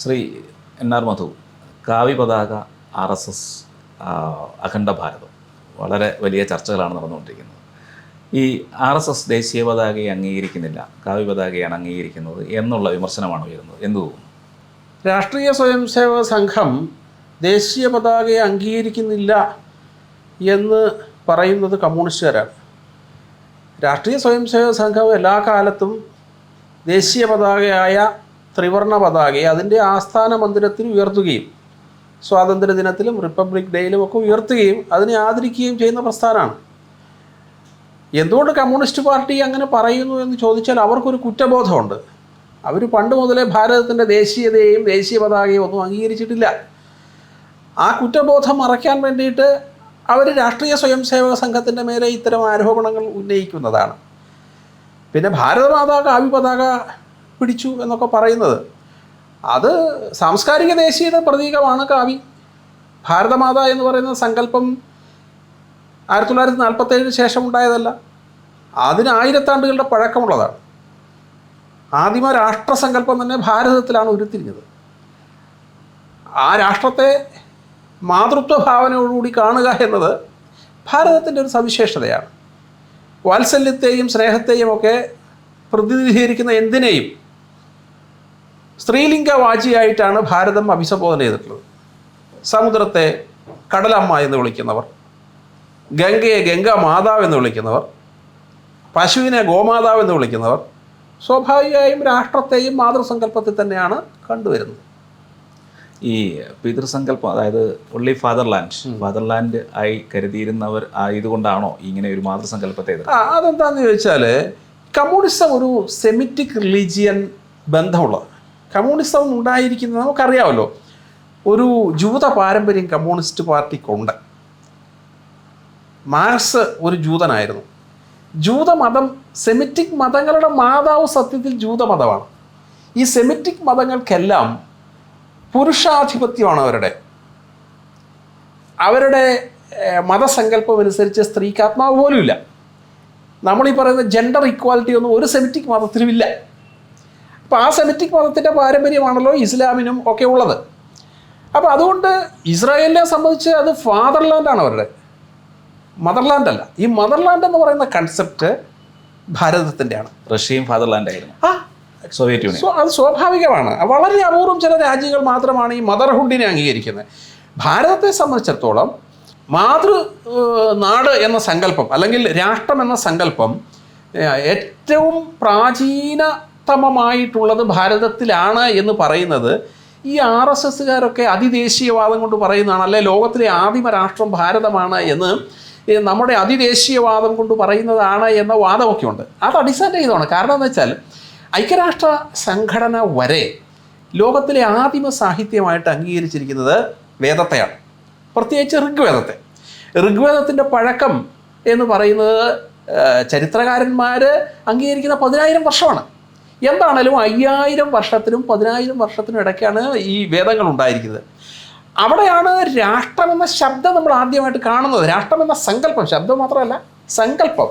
Shri N R Madhu Kavya പതാക R S S അഖണ്ഡ ഭാരതം. വളരെ വലിയ ചർച്ചകളാണ് നടന്നുകൊണ്ടിരിക്കുന്നത്. ഈ ആർ എസ് എസ് ദേശീയ പതാകയെ അംഗീകരിക്കുന്നില്ല കാവ്യ പതാകയാണ് അംഗീകരിക്കുന്നത് എന്നുള്ള വിമർശനമാണ് ഉയരുന്നത്. എന്ത് രാഷ്ട്രീയ സ്വയം സേവക സംഘം ദേശീയ പതാകയെ അംഗീകരിക്കുന്നില്ല എന്ന് പറയുന്നത് കമ്മ്യൂണിസ്റ്റുകാരാണ്. രാഷ്ട്രീയ സ്വയം സേവക സംഘം എല്ലാ കാലത്തും ദേശീയ പതാകയായ ത്രിവർണ പതാകയെ അതിന്റെ ആസ്ഥാന മന്ദിരത്തിൽ ഉയർത്തുകയും സ്വാതന്ത്ര്യ ദിനത്തിലും റിപ്പബ്ലിക് ഡേയിലും ഒക്കെ ഉയർത്തുകയും അതിനെ ആദരിക്കുകയും ചെയ്യുന്ന പ്രസ്ഥാനമാണ്. എന്തുകൊണ്ട് കമ്മ്യൂണിസ്റ്റ് പാർട്ടി അങ്ങനെ പറയുന്നു എന്ന് ചോദിച്ചാൽ അവർക്കൊരു കുറ്റബോധമുണ്ട്. അവർ പണ്ട് മുതലേ ഭാരതത്തിന്റെ ദേശീയതയെയും ദേശീയ പതാകയും ഒന്നും അംഗീകരിച്ചിട്ടില്ല. ആ കുറ്റബോധം മറയ്ക്കാൻ വേണ്ടിയിട്ട് അവർ രാഷ്ട്രീയ സ്വയം സേവക സംഘത്തിന്റെ മേലെ ഇത്തരം ആരോപണങ്ങൾ ഉന്നയിക്കുന്നതാണ്. പിന്നെ ഭാരതമാതാ കാവ്യ പതാക പിടിച്ചു എന്നൊക്കെ പറയുന്നത്. അത് സാംസ്കാരിക ദേശീയത പ്രതീകമാണ് കാവി ഭാരതമാത എന്ന് പറയുന്ന സങ്കല്പം ആയിരത്തി തൊള്ളായിരത്തി നാൽപ്പത്തേഴിന് ശേഷം ഉണ്ടായതല്ല. അതിന് ആയിരത്താണ്ടുകളുടെ പഴക്കമുള്ളതാണ്. ആദിമ രാഷ്ട്രസങ്കല്പം തന്നെ ഭാരതത്തിലാണ് ഉരുത്തിരിഞ്ഞത്. ആ രാഷ്ട്രത്തെ മാതൃത്വ ഭാവനയോടുകൂടി കാണുക എന്നത് ഭാരതത്തിന്റെ ഒരു സവിശേഷതയാണ്. വാത്സല്യത്തെയും സ്നേഹത്തെയും ഒക്കെ പ്രതിനിധീകരിക്കുന്ന എന്തിനേയും സ്ത്രീലിംഗവാചിയായിട്ടാണ് ഭാരതം അഭിസംബോധന ചെയ്തിട്ടുള്ളത്. സമുദ്രത്തെ കടലമ്മ എന്ന് വിളിക്കുന്നവർ ഗംഗയെ ഗംഗാ മാതാവ് എന്ന് വിളിക്കുന്നവർ പശുവിനെ ഗോമാതാവ് എന്ന് വിളിക്കുന്നവർ സ്വാഭാവികമായും രാഷ്ട്രത്തെയും മാതൃസങ്കല്പത്തിൽ തന്നെയാണ് കണ്ടുവരുന്നത്. ഈ പിതൃസങ്കല്പം അതായത് ഒള്ളി ഫാദർലാൻഡ് ഫാദർലാൻഡ് ആയി കരുതിയിരുന്നവർ ആയതുകൊണ്ടാണോ ഇങ്ങനെ ഒരു മാതൃസങ്കല്പത്തെ അതെന്താണെന്ന് ചോദിച്ചാൽ കമ്മ്യൂണിസം ഒരു സെമിറ്റിക് റിലീജിയൻ ബന്ധമുള്ളത്. കമ്മ്യൂണിസം ഉണ്ടായിരിക്കുന്നത് നമുക്കറിയാമല്ലോ. ഒരു ജൂത പാരമ്പര്യം കമ്മ്യൂണിസ്റ്റ് പാർട്ടിക്കുണ്ട്. മാർക്സ് ഒരു ജൂതനായിരുന്നു. ജൂതമതം സെമിറ്റിക് മതങ്ങളുടെ മാതാവ് സത്യത്തിൽ ജൂതമതമാണ് ഈ സെമിറ്റിക് മതങ്ങൾക്കെല്ലാം പുരുഷാധിപത്യമാണ് അവരുടെ. അവരുടെ മതസങ്കല്പം അനുസരിച്ച് പോലും ഇല്ല നമ്മൾ ഈ പറയുന്ന ജെൻഡർ ഇക്വാലിറ്റി ഒന്നും ഒരു സെമിറ്റിക് മതത്തിലുമില്ല അപ്പോൾ ആ സെമിറ്റിക് മതത്തിന്റെ പാരമ്പര്യമാണല്ലോ ഇസ്ലാമിനും ഒക്കെ ഉള്ളത്. അപ്പോൾ അതുകൊണ്ട് ഇസ്രായേലിനെ സംബന്ധിച്ച് അത് ഫാദർലാൻഡാണ് അവരുടെ. മദർലാൻഡ് അല്ല. ഈ മദർലാൻഡ് എന്ന് പറയുന്ന കൺസെപ്റ്റ് ഭാരതത്തിന്റെയാണ് റഷ്യയും ഫാദർലാൻഡ് ആയിരുന്നു. ആ. സോവിയറ്റ് യൂണിയൻ സോ അത് സ്വാഭാവികമാണ്. വളരെ അപൂർവം ചില രാജ്യങ്ങൾ മാത്രമാണ് ഈ മദർഹുഡിനെ അംഗീകരിക്കുന്നത്. ഭാരതത്തെ സംബന്ധിച്ചിടത്തോളം മാതൃ നാട് എന്ന സങ്കല്പം അല്ലെങ്കിൽ രാഷ്ട്രം എന്ന സങ്കല്പം ഏറ്റവും ഏറ്റവും പ്രാചീനതമമായിട്ടുള്ളത് ഭാരതത്തിലാണ് എന്ന് പറയുന്നത്. ഈ ആർ എസ് എസ്സുകാരൊക്കെ അതിദേശീയവാദം കൊണ്ട് പറയുന്നതാണ് അല്ലെ ലോകത്തിലെ ആദിമ രാഷ്ട്രം ഭാരതമാണ് എന്ന് നമ്മുടെ അതിദേശീയവാദം കൊണ്ട് പറയുന്നതാണ് എന്ന വാദമൊക്കെ ഉണ്ട് അത് അടിസ്ഥാന ചെയ്തതാണ്. കാരണം എന്ന് വെച്ചാൽ ഐക്യരാഷ്ട്ര സംഘടന വരെ ലോകത്തിലെ ആദിമ സാഹിത്യമായിട്ട് അംഗീകരിച്ചിരിക്കുന്നത് വേദത്തെയാണ്. പ്രത്യേകിച്ച് ഋഗ്വേദത്തെ. ഋഗ്വേദത്തിന്റെ പഴക്കം എന്ന് പറയുന്നത് ചരിത്രകാരന്മാർ അംഗീകരിക്കുന്ന പതിനായിരം വർഷമാണ്. എന്താണേലും അയ്യായിരം വർഷത്തിനും പതിനായിരം വർഷത്തിനും ഇടയ്ക്കാണ് ഈ വേദങ്ങൾ ഉണ്ടായിരിക്കുന്നത് അവിടെയാണ് രാഷ്ട്രം എന്ന ശബ്ദം നമ്മൾ ആദ്യമായിട്ട് കാണുന്നത്. രാഷ്ട്രം എന്ന സങ്കല്പം ശബ്ദം മാത്രമല്ല സങ്കല്പം.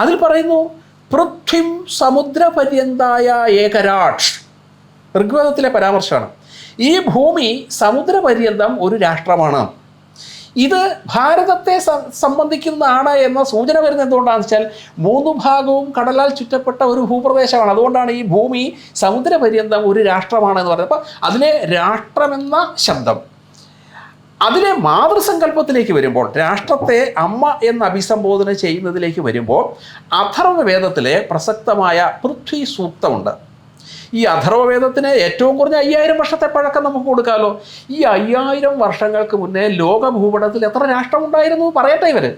അതിൽ പറയുന്നു പൃഥ്വിം സമുദ്രപര്യന്തായ ഏകരാക്ഷ്. ഋഗ്വേദത്തിലെ പരാമർശമാണ്. ഈ ഭൂമി സമുദ്രപര്യന്തം ഒരു രാഷ്ട്രമാണ്. ഇത് ഭാരതത്തെ സംബന്ധിക്കുന്നതാണ് എന്ന സൂചന വരുന്നത് എന്തുകൊണ്ടാണെന്ന് വെച്ചാൽ മൂന്ന് ഭാഗവും കടലാൽ ചുറ്റപ്പെട്ട ഒരു ഭൂപ്രദേശമാണ്. അതുകൊണ്ടാണ് ഈ ഭൂമി സമുദ്രപര്യന്തം ഒരു രാഷ്ട്രമാണ് എന്ന് പറയുന്നത് അപ്പം അതിലെ രാഷ്ട്രമെന്ന ശബ്ദം അതിലെ മാതൃസങ്കല്പത്തിലേക്ക് വരുമ്പോൾ രാഷ്ട്രത്തെ അമ്മ എന്ന് അഭിസംബോധന ചെയ്യുന്നതിലേക്ക് വരുമ്പോൾ അഥർവവേദത്തിലെ പ്രസക്തമായ പൃഥ്വി സൂക്തമുണ്ട്. ഈ അഥർവവേദത്തിന് ഏറ്റവും കുറഞ്ഞ അയ്യായിരം വർഷത്തെ പഴക്കം നമുക്ക് കൊടുക്കാമല്ലോ ഈ അയ്യായിരം വർഷങ്ങൾക്ക് മുന്നേ ലോക ഭൂപടത്തിൽ എത്ര രാഷ്ട്രമുണ്ടായിരുന്നു പറയട്ടെ ഇവർ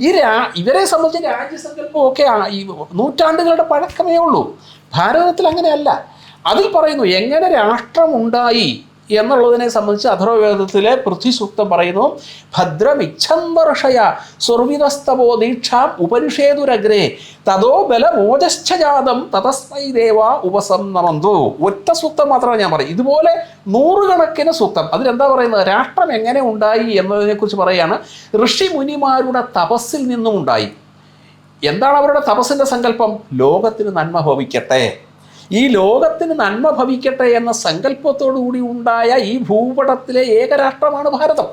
ഈ രാ ഇവരെ സംബന്ധിച്ച് രാജ്യസങ്കല്പമൊക്കെ ഒക്കെ ഈ നൂറ്റാണ്ടുകളുടെ പഴക്കമേ ഉള്ളൂ. ഭാരതത്തിൽ അങ്ങനെയല്ല. അതിൽ പറയുന്നു എങ്ങനെ രാഷ്ട്രമുണ്ടായി? എന്നുള്ളതിനെ സംബന്ധിച്ച് അഥർവവേദത്തിലെ പൃഥ്വി സൂക്തം പറയുന്നു ഭദ്രമിച്ഛന്തർഷയ സ്വർവിതസ്തവോ ദീക്ഷാം ഉപനിഷേതുരഗ്രേ തതോ ബലമോജശ്ചജാതം തതസ്മൈ ദേവ ഉപസംനമന്തു. ഒറ്റ സൂക്തം മാത്രമാണ് ഞാൻ പറയും ഇതുപോലെ നൂറുകണക്കിന് സൂക്തം. അതിലെന്താ പറയുന്നത്? രാഷ്ട്രം എങ്ങനെ ഉണ്ടായി എന്നതിനെക്കുറിച്ച് പറയുകയാണ്. ഋഷി മുനിമാരുടെ തപസ്സിൽ നിന്നും ഉണ്ടായി. എന്താണ് അവരുടെ തപസ്സിന്റെ സങ്കല്പം? ലോകത്തിന് നന്മ ഭവിക്കട്ടെ. ഈ ലോകത്തിന് നന്മ ഭവിക്കട്ടെ എന്ന സങ്കല്പത്തോടുകൂടി ഉണ്ടായ ഈ ഭൂപടത്തിലെ ഏകരാഷ്ട്രമാണ് ഭാരതം.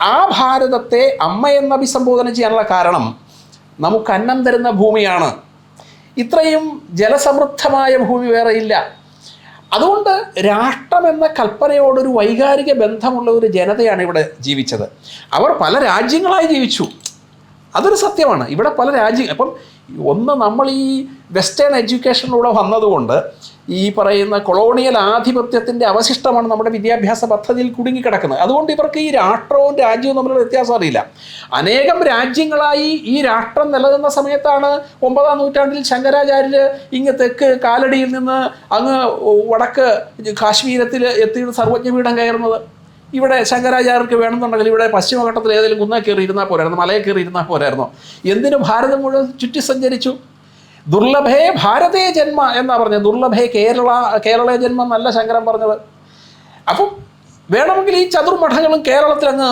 ആ ഭാരതത്തെ അമ്മ എന്ന് അഭിസംബോധന ചെയ്യാനുള്ള കാരണം നമുക്ക് അന്നം തരുന്ന ഭൂമിയാണ്. ഇത്രയും ജലസമൃദ്ധമായ ഭൂമി വേറെയില്ല. അതുകൊണ്ട് രാഷ്ട്രം എന്ന കൽപ്പനയോടൊരു വൈകാരിക ബന്ധമുള്ള ഒരു ജനതയാണ് ഇവിടെ ജീവിച്ചത്. അവർ പല രാജ്യങ്ങളായി ജീവിച്ചു. അതൊരു സത്യമാണ്. ഇവിടെ പല രാജ്യ അപ്പം ഒന്ന് നമ്മൾ ഈ വെസ്റ്റേൺ എഡ്യൂക്കേഷനിലൂടെ വന്നതുകൊണ്ട് ഈ പറയുന്ന കൊളോണിയൽ ആധിപത്യത്തിന്റെ അവശിഷ്ടമാണ് നമ്മുടെ വിദ്യാഭ്യാസ പദ്ധതിയിൽ കുടുങ്ങിക്കിടക്കുന്നത്. അതുകൊണ്ട് ഇവർക്ക് ഈ രാഷ്ട്രവും രാജ്യവും തമ്മിലുള്ള വ്യത്യാസം അറിയില്ല. അനേകം രാജ്യങ്ങളായി ഈ രാഷ്ട്രം നിലനിന്ന സമയത്താണ് ഒമ്പതാം നൂറ്റാണ്ടിൽ ശങ്കരാചാര്യർ ഇങ്ങ് തെക്ക് കാലടിയിൽ നിന്ന് അങ്ങ് വടക്ക് കാശ്മീരത്തിൽ എത്തിയിട്ട് സർവജ്ഞപീഠം കയറുന്നത്. ഇവിടെ ശങ്കരാചാര്യർക്ക് വേണമെന്നുണ്ടെങ്കിൽ ഇവിടെ പശ്ചിമഘട്ടത്തിൽ ഏതെങ്കിലും കുന്ന കയറി ഇരുന്നാൽ പോരായിരുന്നു മലയെ കയറി ഇരുന്നാൽ പോരായിരുന്നു. എന്തിനു ഭാരതം മുഴുവൻ ചുറ്റി സഞ്ചരിച്ചു? ദുർലഭേ ഭാരതേ ജന്മ എന്നാ പറഞ്ഞത് ദുർലഭേ കേരള കേരള ജന്മം എന്നല്ല ശങ്കരൻ പറഞ്ഞത്. അപ്പം വേണമെങ്കിൽ ഈ ചതുർമഠങ്ങളും കേരളത്തിൽ അങ്ങ്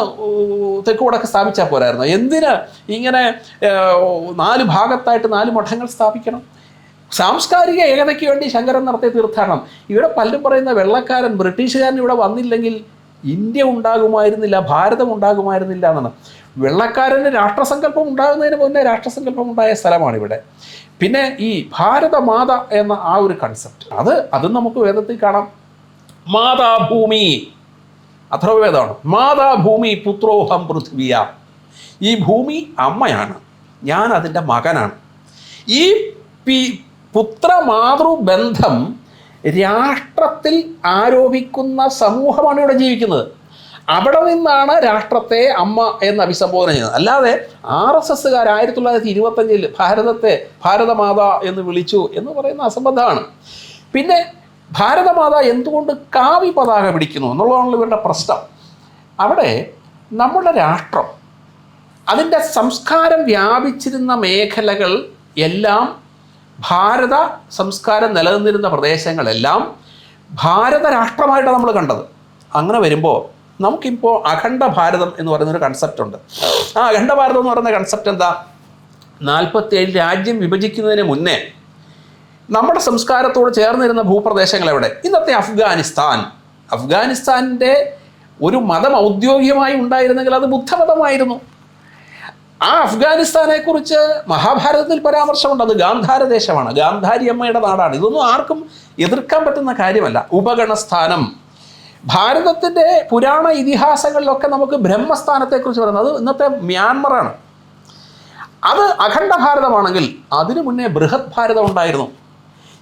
തെക്ക് വടക്ക് സ്ഥാപിച്ചാൽ പോരായിരുന്നു. എന്തിന് ഇങ്ങനെ നാല് ഭാഗത്തായിട്ട് നാല് മഠങ്ങൾ സ്ഥാപിക്കണം? സാംസ്കാരിക ഏകതയ്ക്ക് വേണ്ടി ശങ്കരൻ നടത്തിയ തീർത്ഥാടനം. ഇവിടെ പലരും പറയുന്ന വെള്ളക്കാരൻ ബ്രിട്ടീഷുകാരൻ ഇവിടെ വന്നില്ലെങ്കിൽ ഇന്ത്യ ഉണ്ടാകുമായിരുന്നില്ല ഭാരതം ഉണ്ടാകുമായിരുന്നില്ല എന്നാണ്. വെള്ളക്കാരന് രാഷ്ട്രസങ്കല്പം ഉണ്ടാകുന്നതിന് മുന്നേ രാഷ്ട്രസങ്കല്പം ഉണ്ടായ സ്ഥലമാണ് ഇവിടെ പിന്നെ ഈ ഭാരതമാത എന്ന ആ ഒരു കൺസെപ്റ്റ് അത് അതും നമുക്ക് വേദത്തിൽ കാണാം. മാതാഭൂമി അഥർവവേദമാണ് മാതാഭൂമി പുത്രോഹം പൃഥ്വിയ. ഈ ഭൂമി അമ്മയാണ് ഞാൻ അതിന്റെ മകനാണ്. ഈ പി പുത്രമാതൃ ബന്ധം രാഷ്ട്രത്തിൽ ആരോപിക്കുന്ന സമൂഹമാണ് ഇവിടെ ജീവിക്കുന്നത്. അവിടെ നിന്നാണ് രാഷ്ട്രത്തെ അമ്മ എന്ന് അഭിസംബോധന ചെയ്യുന്നത്. അല്ലാതെ ആർ എസ് എസ്സുകാർ ആയിരത്തി തൊള്ളായിരത്തി ഇരുപത്തഞ്ചിൽ ഭാരതത്തെ ഭാരതമാത എന്ന് വിളിച്ചു എന്ന് പറയുന്ന അസംബന്ധമാണ്. പിന്നെ ഭാരതമാത എന്തുകൊണ്ട് കാവി പതാക പിടിക്കുന്നു എന്നുള്ളതാണല്ലോ ഇവരുടെ പ്രശ്നം. അവിടെ നമ്മുടെ രാഷ്ട്രം അതിന്റെ സംസ്കാരം വ്യാപിച്ചിരുന്ന മേഖലകൾ എല്ലാം ഭാരത സംസ്കാരം നിലനിന്നിരുന്ന പ്രദേശങ്ങളെല്ലാം ഭാരത രാഷ്ട്രമായിട്ടാണ് നമ്മൾ കണ്ടത്. അങ്ങനെ വരുമ്പോൾ നമുക്കിപ്പോൾ അഖണ്ഡ ഭാരതം എന്ന് പറയുന്നൊരു കൺസെപ്റ്റ് ഉണ്ട്. ആ അഖണ്ഡ ഭാരതം എന്ന് പറയുന്ന കൺസെപ്റ്റ് എന്താ? നാൽപ്പത്തിയേഴ് രാജ്യം വിഭജിക്കുന്നതിന് മുന്നേ നമ്മുടെ സംസ്കാരത്തോട് ചേർന്നിരുന്ന ഭൂപ്രദേശങ്ങൾ എവിടെ ഇന്നത്തെ അഫ്ഗാനിസ്ഥാൻ. അഫ്ഗാനിസ്ഥാന്റെ ഒരു മതം ഔദ്യോഗികമായി ഉണ്ടായിരുന്നെങ്കിൽ അത് ബുദ്ധമതമായിരുന്നു. ആ അഫ്ഗാനിസ്ഥാനെ കുറിച്ച് മഹാഭാരതത്തിൽ പരാമർശമുണ്ട്. അത് ഗാന്ധാര ദേശമാണ്. ഗാന്ധാരി അമ്മയുടെ നാടാണ്. ഇതൊന്നും ആർക്കും എതിർക്കാൻ പറ്റുന്ന കാര്യമല്ല. ഉപഗണസ്ഥാനം. ഭാരതത്തിന്റെ പുരാണ ഇതിഹാസങ്ങളിലൊക്കെ നമുക്ക് ബ്രഹ്മസ്ഥാനത്തെക്കുറിച്ച് പറയുന്നത്. അത് ഇന്നത്തെ മ്യാൻമറാണ്. അത് അഖണ്ഡ ഭാരതമാണെങ്കിൽ അതിനു മുന്നേ ബൃഹത് ഭാരതം ഉണ്ടായിരുന്നു.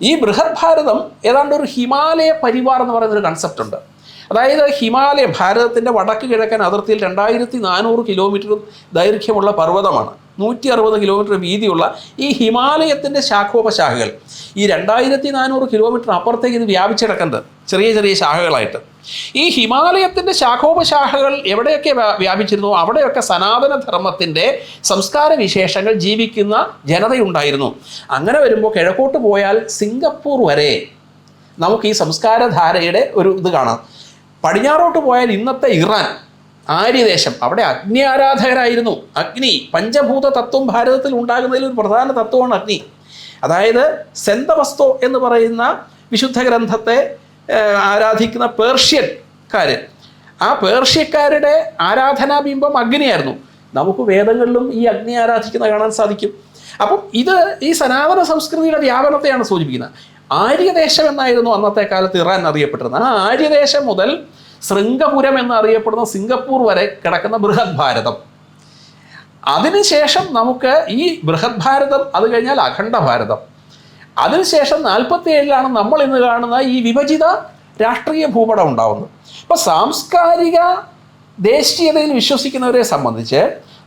ഈ ബൃഹത് ഭാരതം ഏതാണ്ട് ഒരു ഹിമാലയ പരിവാർ എന്ന് പറയുന്ന ഒരു കൺസെപ്റ്റ് ഉണ്ട്. അതായത് ഹിമാലയം ഭാരതത്തിന്റെ വടക്ക് കിഴക്കൻ അതിർത്തിയിൽ രണ്ടായിരത്തി നാനൂറ് കിലോമീറ്റർ ദൈർഘ്യമുള്ള പർവതമാണ്. നൂറ്റി അറുപത് കിലോമീറ്റർ വീതിയുള്ള ഈ ഹിമാലയത്തിന്റെ ശാഖോപശാഖകൾ. ഈ രണ്ടായിരത്തി നാനൂറ് കിലോമീറ്റർ അപ്പുറത്തേക്ക് ഇത് വ്യാപിച്ചിടക്കേണ്ടത് ചെറിയ ചെറിയ ശാഖകളായിട്ട്. ഈ ഹിമാലയത്തിന്റെ ശാഖോപശാഖകൾ എവിടെയൊക്കെ വ്യാപിച്ചിരുന്നു? അവിടെയൊക്കെ സനാതനധർമ്മത്തിന്റെ സംസ്കാര വിശേഷങ്ങൾ ജീവിക്കുന്ന ജനതയുണ്ടായിരുന്നു. അങ്ങനെ വരുമ്പോൾ കിഴക്കോട്ട് പോയാൽ സിംഗപ്പൂർ വരെ നമുക്ക് ഈ സംസ്കാരധാരയുടെ ഒരു ഇത് കാണാം. പടിഞ്ഞാറോട്ട് പോയാൽ ഇന്നത്തെ ഇറാൻ ആര്യദേശം അവിടെ അഗ്നി ആരാധകരായിരുന്നു അഗ്നി പഞ്ചഭൂത തത്വം ഭാരതത്തിൽ ഉണ്ടാകുന്നതിൽ ഒരു പ്രധാന തത്വമാണ് അഗ്നി. അതായത് സെന്തവസ്തോ എന്ന് പറയുന്ന വിശുദ്ധ ഗ്രന്ഥത്തെ ആരാധിക്കുന്ന പേർഷ്യൻകാർ ആ പേർഷ്യക്കാരുടെ ആരാധനാബിംബം അഗ്നിയായിരുന്നു. നമുക്ക് വേദങ്ങളിലും ഈ അഗ്നി ആരാധിക്കുന്ന കാണാൻ സാധിക്കും. അപ്പം ഇത് ഈ സനാതന സംസ്കൃതിയുടെ വ്യാപനത്തെയാണ് സൂചിപ്പിക്കുന്നത്. ആര്യദേശം എന്നായിരുന്നു അന്നത്തെ കാലത്ത് ഇറാൻ അറിയപ്പെട്ടിരുന്നത്. ആ ആര്യദേശം മുതൽ ശൃംഗപുരം എന്നറിയപ്പെടുന്ന സിംഗപ്പൂർ വരെ കിടക്കുന്ന ബൃഹത് ഭാരതം. അതിനുശേഷം നമുക്ക് ഈ ബൃഹത് ഭാരതം അത് കഴിഞ്ഞാൽ അഖണ്ഡ ഭാരതം. അതിനുശേഷം നാൽപ്പത്തി ഏഴിലാണ് നമ്മൾ ഇന്ന് കാണുന്ന ഈ വിഭജിത രാഷ്ട്രീയ ഭൂപടം ഉണ്ടാവുന്നത്. അപ്പോൾ സാംസ്കാരിക ദേശീയതയിൽ വിശ്വസിക്കുന്നവരെ സംബന്ധിച്ച്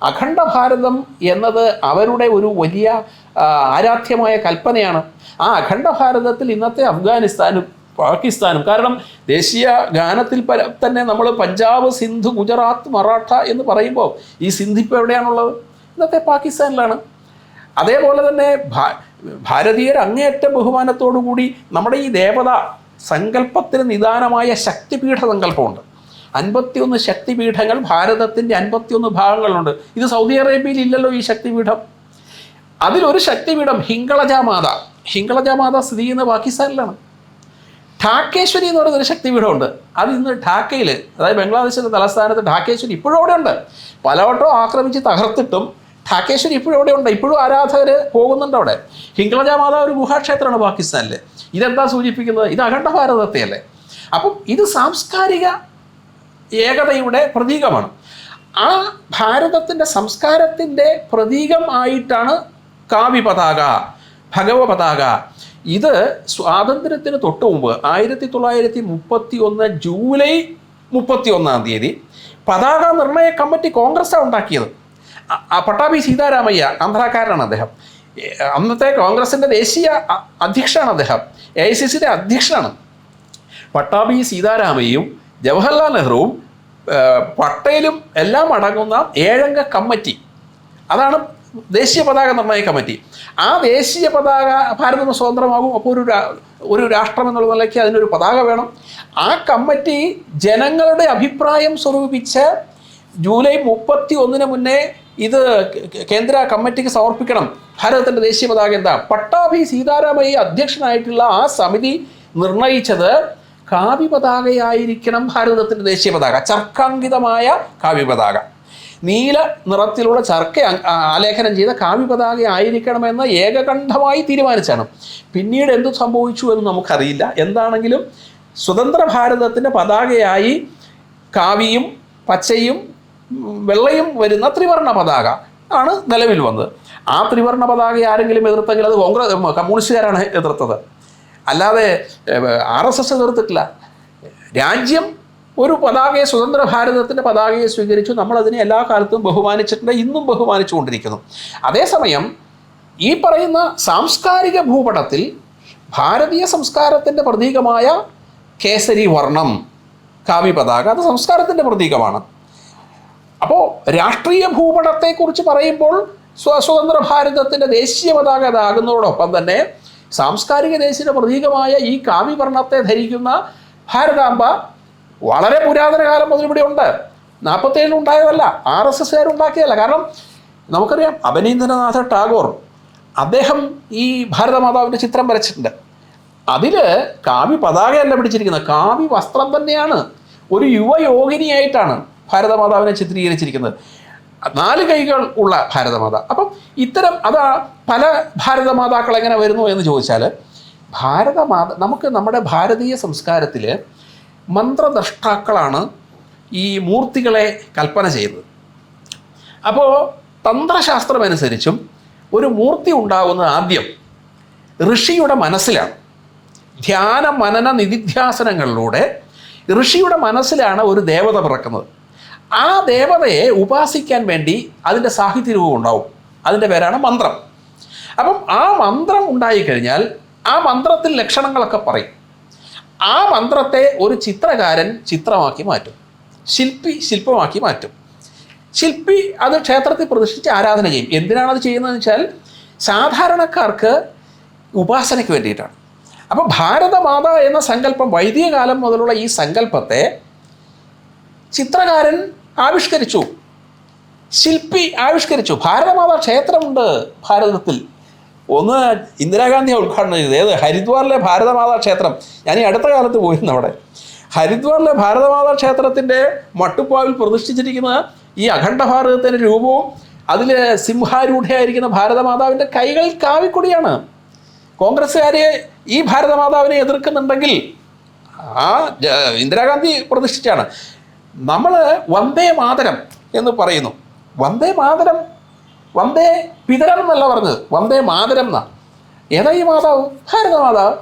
അഖണ്ഡ ഭാരതം എന്നത് അവരുടെ ഒരു വലിയ ആരാധ്യമായ കൽപ്പനയാണ്. ആ അഖണ്ഡ ഭാരതത്തിൽ ഇന്നത്തെ അഫ്ഗാനിസ്ഥാനും പാകിസ്ഥാനും. കാരണം ദേശീയ ഗാനത്തിൽ തന്നെ നമ്മൾ പഞ്ചാബ് സിന്ധു ഗുജറാത്ത് മറാഠ എന്ന് പറയുമ്പോൾ ഈ സിന്ധ് ഇപ്പോൾ എവിടെയാണുള്ളത്? ഇന്നത്തെ പാകിസ്ഥാനിലാണ്. അതേപോലെ തന്നെ ഭാരതീയർ അങ്ങേയറ്റം ബഹുമാനത്തോടു കൂടി നമ്മുടെ ഈ ദേവത സങ്കല്പത്തിന് നിദാനമായ ശക്തിപീഠ സങ്കല്പമുണ്ട്. അൻപത്തിയൊന്ന് ശക്തിപീഠങ്ങൾ ഭാരതത്തിന്റെ അൻപത്തിയൊന്ന് ഭാഗങ്ങളുണ്ട്. ഇത് സൗദി അറേബ്യയിൽ ഇല്ലല്ലോ ഈ ശക്തിപീഠം. അതിലൊരു ശക്തിപീഠം ഹിങ്കളജ മാത. ഹിംഗളജ മാത സ്ഥിതി ചെയ്യുന്ന പാകിസ്ഥാനിലാണ്. ഠാക്കേശ്വരി എന്ന് പറയുന്ന ഒരു ശക്തിപീഠമുണ്ട്. അത് ഇന്ന് ഠാക്കയിൽ അതായത് ബംഗ്ലാദേശിന്റെ തലസ്ഥാനത്ത് ഠാക്കേശ്വരി ഇപ്പോഴും അവിടെ ഉണ്ട് ആക്രമിച്ച് തകർത്തിട്ടും ഠാക്കേശ്വരി ഇപ്പോഴും അവിടെ ഉണ്ട് ഇപ്പോഴും ആരാധകർ പോകുന്നുണ്ട് അവിടെ. ഹിംഗ്ലജ മാതാവ് ഒരു ഗുഹാക്ഷേത്രമാണ് പാകിസ്ഥാനിൽ ഇതെന്താ സൂചിപ്പിക്കുന്നത്? ഇത് അഖണ്ഡ ഭാരതത്തെയല്ലേ? അപ്പം ഇത് സാംസ്കാരിക ഏകതയുടെ പ്രതീകമാണ്. ആ ഭാരതത്തിന്റെ സംസ്കാരത്തിന്റെ പ്രതീകം ആയിട്ടാണ് കാവ്യ പതാക ഭഗവ പതാക ഇത് സ്വാതന്ത്ര്യത്തിന് തൊട്ട് മുമ്പ് ആയിരത്തി തൊള്ളായിരത്തി മുപ്പത്തി ഒന്ന് ജൂലൈ മുപ്പത്തി ഒന്നാം തീയതി പതാക നിർണയ കമ്മിറ്റി കോൺഗ്രസ്സാണ് ഉണ്ടാക്കിയത്. പട്ടാഭി സീതാരാമയ്യ ആന്ധ്രാക്കാരനാണ് അദ്ദേഹം. അന്നത്തെ കോൺഗ്രസിന്റെ ദേശീയ അധ്യക്ഷനാണ് അദ്ദേഹം. എ ഐ സി സിയുടെ അധ്യക്ഷനാണ്. പട്ടാഭി സീതാരാമയ്യയും ജവഹർലാൽ നെഹ്റുവും പട്ടേലും എല്ലാം അടങ്ങുന്ന ഏഴംഗ കമ്മിറ്റി. അതാണ് ദേശീയ പതാക നിർണയ കമ്മിറ്റി. ആ ദേശീയ പതാക ഭാരതം സ്വതന്ത്രമാകും. അപ്പോൾ ഒരു ഒരു രാഷ്ട്രം എന്നുള്ള നിലയ്ക്ക് അതിനൊരു പതാക വേണം. ആ കമ്മിറ്റി ജനങ്ങളുടെ അഭിപ്രായം സ്വരൂപിച്ച് ജൂലൈ മുപ്പത്തി ഒന്നിന് മുന്നേ ഇത് കേന്ദ്ര കമ്മിറ്റിക്ക് സമർപ്പിക്കണം. ഭാരതത്തിന്റെ ദേശീയ പതാക എന്താ? പട്ടാഭി സീതാരാമയ്യ അധ്യക്ഷനായിട്ടുള്ള ആ സമിതി നിർണയിച്ചത് കാവ്യ പതാകയായിരിക്കണം ഭാരതത്തിന്റെ ദേശീയ പതാക ചർക്കാങ്കിതമായ കാവ്യ പതാക നീല നിറത്തിലുള്ള ചർക്ക ആലേഖനം ചെയ്ത കാവ്യ പതാക ആയിരിക്കണമെന്ന് ഏകകണ്ഠമായി തീരുമാനിച്ചാണ്. പിന്നീട് എന്തു സംഭവിച്ചു എന്ന് നമുക്കറിയില്ല. എന്താണെങ്കിലും സ്വതന്ത്ര ഭാരതത്തിന്റെ പതാകയായി കാവിയും പച്ചയും വെള്ളയും വരുന്ന ത്രിവർണ പതാക ആണ് നിലവിൽ വന്നത്. ആ ത്രിവർണ പതാക ആരെങ്കിലും എതിർത്തെങ്കിൽ അത് കോൺഗ്രസ് കമ്മ്യൂണിസ്റ്റുകാരാണ് എതിർത്തത്. അല്ലാതെ ആർ എസ് എസ് എതിർത്തിട്ടില്ല. രാജ്യം ഒരു പതാകയെ സ്വതന്ത്ര ഭാരതത്തിന്റെ പതാകയെ സ്വീകരിച്ചു നമ്മളതിനെ എല്ലാ കാലത്തും ബഹുമാനിച്ചിട്ടുണ്ട് ഇന്നും ബഹുമാനിച്ചുകൊണ്ടിരിക്കുന്നു. അതേസമയം ഈ പറയുന്ന സാംസ്കാരിക ഭൂപടത്തിൽ ഭാരതീയ സംസ്കാരത്തിന്റെ പ്രതീകമായ കേസരി വർണം കാവ്യ പതാക അത് സംസ്കാരത്തിന്റെ പ്രതീകമാണ്. അപ്പോൾ രാഷ്ട്രീയ ഭൂപടത്തെക്കുറിച്ച് പറയുമ്പോൾ സ്വ സ്വതന്ത്ര ഭാരതത്തിന്റെ ദേശീയ പതാക അതാകുന്നതോടൊപ്പം തന്നെ സാംസ്കാരിക ദേശീയ പ്രതീകമായ ഈ കാവ്യവർണത്തെ ധരിക്കുന്ന ഭാരതാംബ വളരെ പുരാതന കാലം മുതൽ ഇവിടെ ഉണ്ട്. നാൽപ്പത്തേഴിൽ ഉണ്ടായതല്ല ആർ എസ് എസ്സുകാർ ഉണ്ടാക്കിയതല്ല. കാരണം നമുക്കറിയാം അഭിനീന്ദ്രനാഥ ടാഗോർ അദ്ദേഹം ഈ ഭാരതമാതാവിന്റെ ചിത്രം വരച്ചിട്ടുണ്ട്. അതിൽ കാവ്യ പതാകയല്ല പിടിച്ചിരിക്കുന്നത്. കാവ്യ വസ്ത്രം തന്നെയാണ് ഒരു യുവയോഗിനിയായിട്ടാണ് ഭാരതമാതാവിനെ ചിത്രീകരിച്ചിരിക്കുന്നത്. നാല് കൈകൾ ഉള്ള ഭാരതമാത. അപ്പം ഇത്തരം അതാ പല ഭാരതമാതാക്കൾ എങ്ങനെ വരുന്നു എന്ന് ചോദിച്ചാൽ ഭാരതമാത നമുക്ക് നമ്മുടെ ഭാരതീയ സംസ്കാരത്തിൽ മന്ത്രദ്രഷ്ടാക്കളാണ് ഈ മൂർത്തികളെ കൽപ്പന ചെയ്തത്. അപ്പോൾ തന്ത്രശാസ്ത്രമനുസരിച്ചും ഒരു മൂർത്തി ഉണ്ടാകുന്നത് ആദ്യം ഋഷിയുടെ മനസ്സിലാണ്. ധ്യാന മനന നിധിധ്യാസനങ്ങളിലൂടെ ഋഷിയുടെ മനസ്സിലാണ് ഒരു ദേവത പിറക്കുന്നത്. ആ ദേവതയെ ഉപാസിക്കാൻ വേണ്ടി അതിന്റെ സാഹിത്യ രൂപം ഉണ്ടാവും. അതിന്റെ പേരാണ് മന്ത്രം. അപ്പം ആ മന്ത്രം ഉണ്ടായിക്കഴിഞ്ഞാൽ ആ മന്ത്രത്തിൽ ലക്ഷണങ്ങളൊക്കെ പറയും. ആ മന്ത്രത്തെ ഒരു ചിത്രകാരൻ ചിത്രമാക്കി മാറ്റും. ശില്പി ശില്പമാക്കി മാറ്റും. ശില്പി അത് ക്ഷേത്രത്തിൽ പ്രതിഷ്ഠിച്ച് ആരാധന ചെയ്യും. എന്തിനാണ് അത് ചെയ്യുന്നതെന്ന് വെച്ചാൽ സാധാരണക്കാർക്ക് ഉപാസനയ്ക്ക് വേണ്ടിയിട്ടാണ്. അപ്പോൾ ഭാരതമാത എന്ന സങ്കല്പം വൈദിക കാലം മുതലുള്ള ഈ സങ്കല്പത്തെ ചിത്രകാരൻ ആവിഷ്കരിച്ചു. ശില്പി ആവിഷ്കരിച്ചു. ഭാരതമാതാ ക്ഷേത്രമുണ്ട് ഭാരതത്തിൽ. ഒന്ന് ഇന്ദിരാഗാന്ധി ഉദ്ഘാടനം ചെയ്തത്. ഏത്? ഹരിദ്വാറിലെ ഭാരതമാതാ ക്ഷേത്രം. ഞാൻ ഈ അടുത്ത കാലത്ത് പോയിരുന്നു അവിടെ. ഹരിദ്വാറിലെ ഭാരതമാതാ ക്ഷേത്രത്തിന്റെ മട്ടുപ്പാവിൽ പ്രതിഷ്ഠിച്ചിരിക്കുന്ന ഈ അഖണ്ഡ ഭാരതത്തിന്റെ രൂപവും അതിൽ സിംഹാരൂഢയായിരിക്കുന്ന ഭാരതമാതാവിന്റെ കൈകൾ കാവിക്കൊടിയാണ്. കോൺഗ്രസ്സുകാരെ ഈ ഭാരതമാതാവിനെ എതിർക്കുന്നുണ്ടെങ്കിൽ ആ ഇന്ദിരാഗാന്ധി പ്രതിഷ്ഠിച്ചാണ്. നമ്മൾ വന്ദേ മാതരം എന്ന് പറയുന്നു. വന്ദേ മാതരം വന്ദേ പിതരം എന്നല്ല പറഞ്ഞത്. വന്ദേ മാതരം എന്നാ. ഏതാ ഈ മാതാവ്? ഭാരതമാതാവ്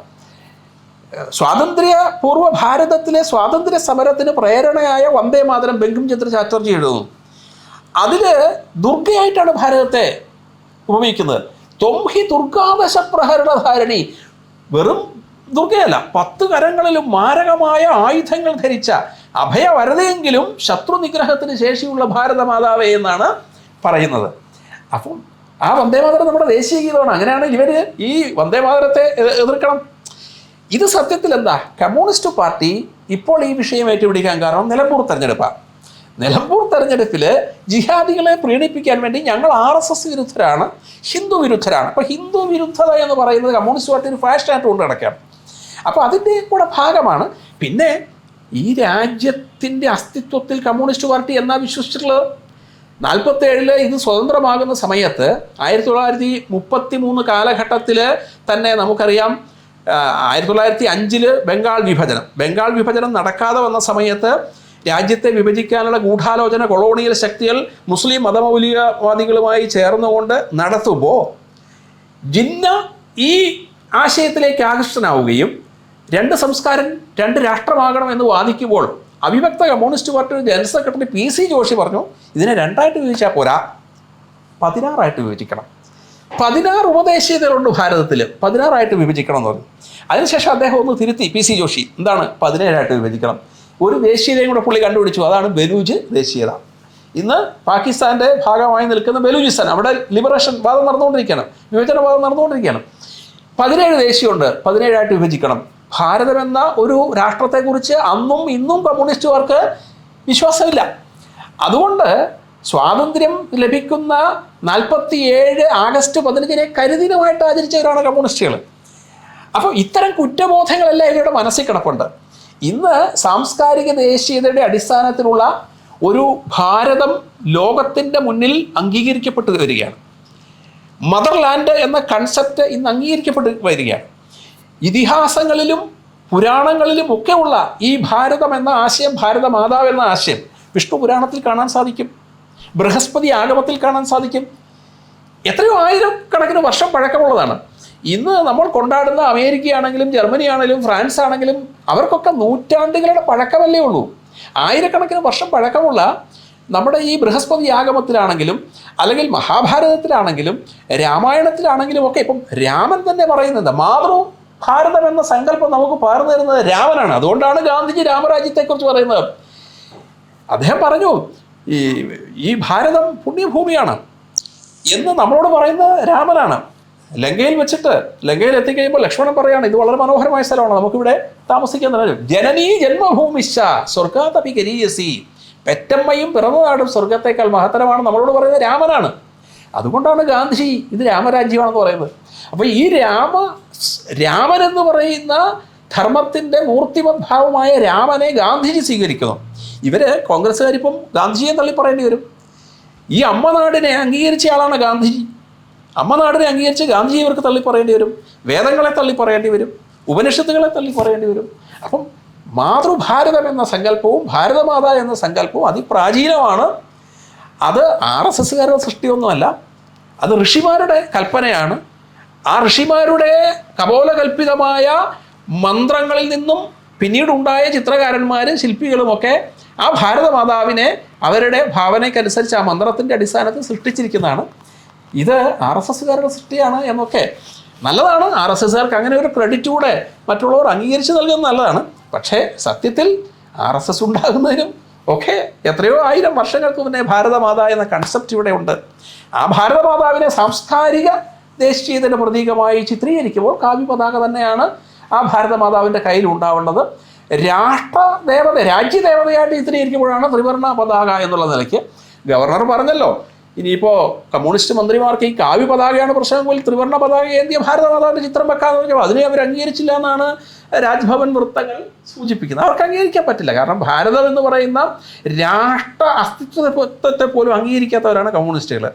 സ്വാതന്ത്ര്യ പൂർവ ഭാരതത്തിലെ സ്വാതന്ത്ര്യ സമരത്തിന് പ്രേരണയായ വന്ദേ മാതരം ബംഗിം ചന്ദ്ര ചാറ്റർജി എഴുതുന്നു. അതിൽ ദുർഗയായിട്ടാണ് ഭാരതത്തെ ഉപയോഗിക്കുന്നത് തൊംഹി ദുർഗാദശ പ്രഹരണധാരണി വെറും ദുർഗയല്ല പത്ത് കരങ്ങളിലും മാരകമായ ആയുധങ്ങൾ ധരിച്ച അഭയവരതയെങ്കിലും ശത്രു നിഗ്രഹത്തിന് ശേഷിയുള്ള ഭാരതമാതാവേ എന്നാണ് പറയുന്നത്. അപ്പം ആ വന്ദേമാതരം നമ്മുടെ ദേശീയ ഗീതമാണ്. അങ്ങനെയാണെങ്കിൽ ഇവർ ഈ വന്ദേമാതരത്തെ മാതരത്തെ എതിർക്കണം. ഇത് സത്യത്തിൽ എന്താ കമ്മ്യൂണിസ്റ്റ് പാർട്ടി ഇപ്പോൾ ഈ വിഷയം ഏറ്റുപിടിക്കാൻ കാരണം നിലമ്പൂർ തെരഞ്ഞെടുപ്പാണ് നിലമ്പൂർ തെരഞ്ഞെടുപ്പിൽ ജിഹാദികളെ പ്രീണിപ്പിക്കാൻ വേണ്ടി ഞങ്ങൾ ആർ എസ് എസ് വിരുദ്ധരാണ് ഹിന്ദു വിരുദ്ധരാണ്. അപ്പോൾ ഹിന്ദു വിരുദ്ധത എന്ന് പറയുന്നത് കമ്മ്യൂണിസ്റ്റ് പാർട്ടി ഒരു ഫാഷനായിട്ട് കൊണ്ട് നടക്കാം അപ്പോൾ അതിന്റെ കൂടെ ഭാഗമാണ് പിന്നെ ഈ രാജ്യത്തിന്റെ അസ്തിത്വത്തിൽ കമ്മ്യൂണിസ്റ്റ് പാർട്ടി എന്നാ വിശ്വസിച്ചിട്ടുള്ളത്? നാൽപ്പത്തേഴിൽ ഇത് സ്വതന്ത്രമാകുന്ന സമയത്ത് ആയിരത്തി തൊള്ളായിരത്തി മുപ്പത്തി മൂന്ന് കാലഘട്ടത്തിൽ തന്നെ നമുക്കറിയാം ആയിരത്തി തൊള്ളായിരത്തി അഞ്ചിൽ ബംഗാൾ വിഭജനം. ബംഗാൾ വിഭജനം നടക്കാതെ വന്ന സമയത്ത് രാജ്യത്തെ വിഭജിക്കാനുള്ള ഗൂഢാലോചന കൊളോണിയൽ ശക്തികൾ മുസ്ലിം മതമൗലികവാദികളുമായി ചേർന്നുകൊണ്ട് നടത്തുമ്പോൾ ജിന്ന ഈ ആശയത്തിലേക്ക് ആകർഷ്ടനാവുകയും രണ്ട് സംസ്കാരം രണ്ട് രാഷ്ട്രമാകണം എന്ന് വാദിക്കുമ്പോൾ അവിഭക്ത കമ്മ്യൂണിസ്റ്റ് പാർട്ടിയുടെ general secretary P C Joshi പറഞ്ഞു ഇതിനെ രണ്ടായിട്ട് വിഭജിച്ചാൽ പോരാ. പതിനാറായിട്ട് വിഭജിക്കണം. പതിനാറ് ഉപദേശീയതകളുണ്ട് ഭാരതത്തിൽ പതിനാറായിട്ട് വിഭജിക്കണം എന്ന് പറഞ്ഞു. അതിനുശേഷം അദ്ദേഹം ഒന്ന് തിരുത്തി പി സി ജോഷി. എന്താണ്? പതിനേഴായിട്ട് വിഭജിക്കണം. ഒരു ദേശീയതയും കൂടെ പുള്ളി കണ്ടുപിടിച്ചു. അതാണ് ബലൂജ് ദേശീയത. ഇന്ന് പാകിസ്ഥാന്റെ ഭാഗമായി നിൽക്കുന്ന ബലൂചിസ്ഥാൻ അവിടെ ലിബറേഷൻ വാദം നടന്നുകൊണ്ടിരിക്കുകയാണ്. വിഭജന വാദം നടന്നുകൊണ്ടിരിക്കുകയാണ്. പതിനേഴ് ദേശീയമുണ്ട്. പതിനേഴായിട്ട് വിഭജിക്കണം. ഭാരതം എന്ന ഒരു രാഷ്ട്രത്തെക്കുറിച്ച് അന്നും ഇന്നും കമ്മ്യൂണിസ്റ്റുകാർക്ക് വിശ്വാസമില്ല. അതുകൊണ്ട് സ്വാതന്ത്ര്യം ലഭിക്കുന്ന നാൽപ്പത്തിയേഴ് ആഗസ്റ്റ് പതിനഞ്ചിനെ കരുതിനുമായിട്ട് ആചരിച്ചവരാണ് കമ്മ്യൂണിസ്റ്റുകൾ. അപ്പോൾ ഇത്തരം കുറ്റബോധങ്ങളെല്ലാം ഇവരുടെ മനസ്സിൽ കിടപ്പുണ്ട്. ഇന്ന് സാംസ്കാരിക ദേശീയതയുടെ അടിസ്ഥാനത്തിലുള്ള ഒരു ഭാരതം ലോകത്തിന്റെ മുന്നിൽ അംഗീകരിക്കപ്പെട്ടു വരികയാണ്. മദർലാൻഡ് എന്ന കൺസെപ്റ്റ് ഇന്ന് അംഗീകരിക്കപ്പെട്ട് വരികയാണ്. ഇതിഹാസങ്ങളിലും പുരാണങ്ങളിലും ഒക്കെ ഉള്ള ഈ ഭാരതം എന്ന ആശയം ഭാരത മാതാവ് എന്ന ആശയം വിഷ്ണു പുരാണത്തിൽ കാണാൻ സാധിക്കും. ബൃഹസ്പതി ആഗമത്തിൽ കാണാൻ സാധിക്കും. എത്രയോ ആയിരക്കണക്കിന് വർഷം പഴക്കമുള്ളതാണ്. ഇന്ന് നമ്മൾ കൊണ്ടാടുന്ന അമേരിക്കയാണെങ്കിലും ജർമ്മനി ആണെങ്കിലും ഫ്രാൻസ് ആണെങ്കിലും അവർക്കൊക്കെ നൂറ്റാണ്ടുകളുടെ പഴക്കമല്ലേ ഉള്ളൂ. ആയിരക്കണക്കിന് വർഷം പഴക്കമുള്ള നമ്മുടെ ഈ ബൃഹസ്പതി ആഗമത്തിലാണെങ്കിലും അല്ലെങ്കിൽ മഹാഭാരതത്തിലാണെങ്കിലും രാമായണത്തിലാണെങ്കിലും ഒക്കെ ഇപ്പം രാമൻ തന്നെ പറയുന്നുണ്ട് മാതൃ ഭാരതം എന്ന സങ്കല്പം നമുക്ക് പകർന്നു തരുന്നത് രാമനാണ് അതുകൊണ്ടാണ് ഗാന്ധിജി രാമരാജ്യത്തെക്കുറിച്ച് പറയുന്നത്. അദ്ദേഹം പറഞ്ഞു ഈ ഈ ഭാരതം പുണ്യഭൂമിയാണ് എന്ന് നമ്മളോട് പറയുന്നത് രാമനാണ്. ലങ്കയിൽ വെച്ചിട്ട് ലങ്കയിൽ എത്തിക്കഴിയുമ്പോൾ ലക്ഷ്മണൻ പറയാണ് ഇത് വളരെ മനോഹരമായ സ്ഥലമാണ് നമുക്കിവിടെ താമസിക്കാൻ തന്നെ ജനനീ ജന്മഭൂമിശ്ച സ്വർഗാതപി ഗരീയസി പെറ്റമ്മയും പിറന്നതാടും സ്വർഗത്തേക്കാൾ മഹത്തരമാണ് നമ്മളോട് പറയുന്നത് രാമനാണ്. അതുകൊണ്ടാണ് ഗാന്ധിജി ഇത് രാമരാജ്യമാണെന്ന് പറയുന്നത്. അപ്പോൾ ഈ രാമ രാമൻ എന്ന് പറയുന്ന ധർമ്മത്തിന്റെ മൂർത്തിമദ്ഭാവമായ രാമനെ ഗാന്ധിജി സ്വീകരിക്കുന്നു ഇവർ കോൺഗ്രസ്സുകാരിപ്പം ഗാന്ധിജിയെ തള്ളി പറയേണ്ടി വരും. ഈ അമ്മനാടിനെ അംഗീകരിച്ച ആളാണ് ഗാന്ധിജി. അമ്മനാടിനെ അംഗീകരിച്ച് ഗാന്ധിജി ഇവർക്ക് തള്ളി പറയേണ്ടി വരും. വേദങ്ങളെ തള്ളി പറയേണ്ടി വരും. ഉപനിഷത്തുകളെ തള്ളി പറയേണ്ടി വരും. അപ്പം മാതൃഭാരതം എന്ന സങ്കല്പവും ഭാരതമാതാ എന്ന സങ്കല്പവും അതിപ്രാചീനമാണ് അത് ആർ എസ് എസ്സുകാരുടെ സൃഷ്ടിയൊന്നുമല്ല. അത് ഋഷിമാരുടെ കൽപ്പനയാണ്. ആ ഋഷിമാരുടെ കപോലകൽപ്പിതമായ മന്ത്രങ്ങളിൽ നിന്നും പിന്നീടുണ്ടായ ചിത്രകാരന്മാരും ശില്പികളുമൊക്കെ ആ ഭാരതമാതാവിനെ അവരുടെ ഭാവനയ്ക്കനുസരിച്ച് ആ മന്ത്രത്തിന്റെ അടിസ്ഥാനത്തിൽ സൃഷ്ടിച്ചിരിക്കുന്നതാണ്. ഇത് ആർ എസ് എസ്സുകാരുടെ സൃഷ്ടിയാണ് എന്നൊക്കെ. നല്ലതാണ്. ആർ എസ് എസ്സുകാർക്ക് അങ്ങനെ ഒരു ക്രെഡിറ്റ് കൂടെ മറ്റുള്ളവർ അംഗീകരിച്ച് നൽകുന്നത് നല്ലതാണ്. പക്ഷേ സത്യത്തിൽ ആർ എസ് എസ് ഉണ്ടാകുന്നതിനും ഒക്കെ എത്രയോ ആയിരം വർഷങ്ങൾക്ക് മുന്നേ ഭാരതമാത എന്ന കൺസെപ്റ്റ് ഇവിടെ ഉണ്ട്. ആ ഭാരതമാതാവിനെ സാംസ്കാരിക ദേശീയതയുടെ പ്രതീകമായി ചിത്രീകരിക്കുമ്പോൾ കാവ്യ പതാക തന്നെയാണ് ആ ഭാരതമാതാവിന്റെ കയ്യിൽ ഉണ്ടാവേണ്ടത്. രാഷ്ട്ര ദേവത രാജ്യദേവതയായിട്ട് ചിത്രീകരിക്കുമ്പോഴാണ് ത്രിവർണ പതാക എന്നുള്ള നിലയ്ക്ക് ഗവർണർ പറഞ്ഞല്ലോ ഇനിയിപ്പോൾ കമ്മ്യൂണിസ്റ്റ് മന്ത്രിമാർക്ക് ഈ കാവ്യ പതാകയാണ് പ്രശ്നമെങ്കിൽ ത്രിവർണ പതാക ഏന്തിയ ഭാരതമാതാവിന്റെ ചിത്രം വെക്കാന്ന് പറഞ്ഞപ്പോൾ അതിനെ അവർ അംഗീകരിച്ചില്ല എന്നാണ് രാജ്ഭവൻ വൃത്തങ്ങൾ സൂചിപ്പിക്കുന്നത്. അവർക്ക് അംഗീകരിക്കാൻ പറ്റില്ല. കാരണം ഭാരതം എന്ന് പറയുന്ന രാഷ്ട്ര അസ്തിത്വത്തെ പോലും അംഗീകരിക്കാത്തവരാണ് കമ്മ്യൂണിസ്റ്റുകൾ.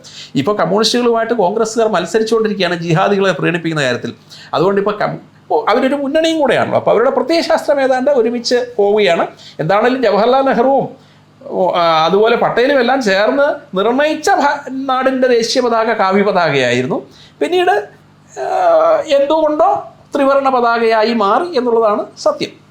ഇപ്പോൾ കമ്മ്യൂണിസ്റ്റുകളുമായിട്ട് കോൺഗ്രസ്സുകാർ മത്സരിച്ചുകൊണ്ടിരിക്കുകയാണ് ജിഹാദികളെ പ്രീണിപ്പിക്കുന്ന കാര്യത്തിൽ. അതുകൊണ്ട് ഇപ്പോൾ അവരൊരു മുന്നണിയും കൂടെയാണല്ലോ. അപ്പോൾ അവരുടെ പ്രത്യയശാസ്ത്രം ഏതാണ്ട് ഒരുമിച്ച് പോവുകയാണ്. എന്താണെങ്കിലും ജവഹർലാൽ നെഹ്റുവും അതുപോലെ പട്ടേലും എല്ലാം ചേർന്ന് നിർണയിച്ച നാടിന്റെ ദേശീയ പതാക കാവ്യ പതാകയായിരുന്നു. പിന്നീട് എന്തുകൊണ്ടോ ത്രിവർണ പതാകയായി മാറി എന്നുള്ളതാണ് സത്യം.